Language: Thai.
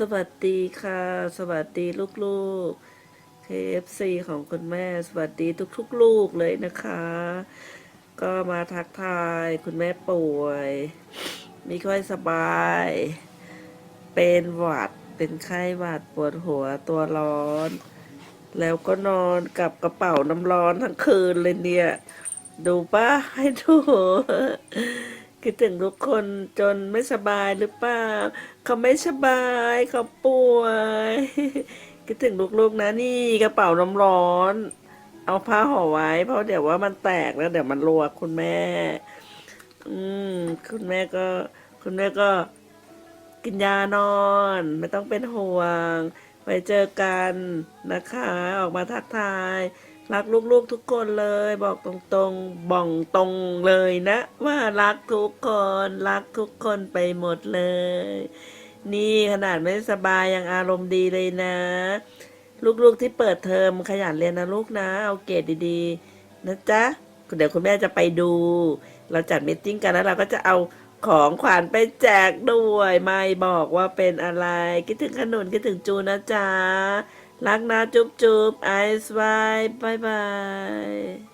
สวัสดีค่ะ สวัสดีลูกๆ KFC ของคุณแม่ สวัสดีทุกๆ ลูกเลยนะคะ ก็มาทักทายคุณแม่ป่วย ไม่ค่อยสบาย เป็นหวัด เป็นไข้หวัดปวดหัวตัวร้อน แล้วก็นอนกับกระเป๋าน้ำร้อนทั้งคืนเลยเนี่ย ดูป้าให้ดู คิดถึงทุกคนจนไม่สบายหรือเปล่า เขาไม่สบายเขาป่วย คิดถึงลูกๆนะนี่กระเป๋าน้ำร้อน เอาผ้าห่อไว้ เพราะเดี๋ยวว่ามันแตกแล้วเดี๋ยวมันรัวคุณแม่ อืมคุณแม่ก็ คุณแม่ก็ กินยานอน ไม่ต้องเป็นห่วงไว้เจอกันนะคะ ออกมาทักทาย รักลูกๆทุกคนเลย บอกตรงๆบ่องตรงเลยนะ ว่ารักทุกคน รักทุกคนไปหมดเลย นี่ขนาดไม่สบายยังอารมณ์ดีเลยนะ ลูกๆที่เปิดเทอมขยันเรียนนะลูกนะ เอาเกรดดีๆ นะจ๊ะเดี๋ยวคุณแม่จะไปดู เราจัดมิทติ้งกันแล้วเราก็จะเอา ของขวัญไปแจกด้วย ไม่บอกว่าเป็นอะไร คิดถึงขนุนคิดถึงจูนะจ๊ะ รักนะจุ๊บจุ๊บไอซ์ไว้บายบาย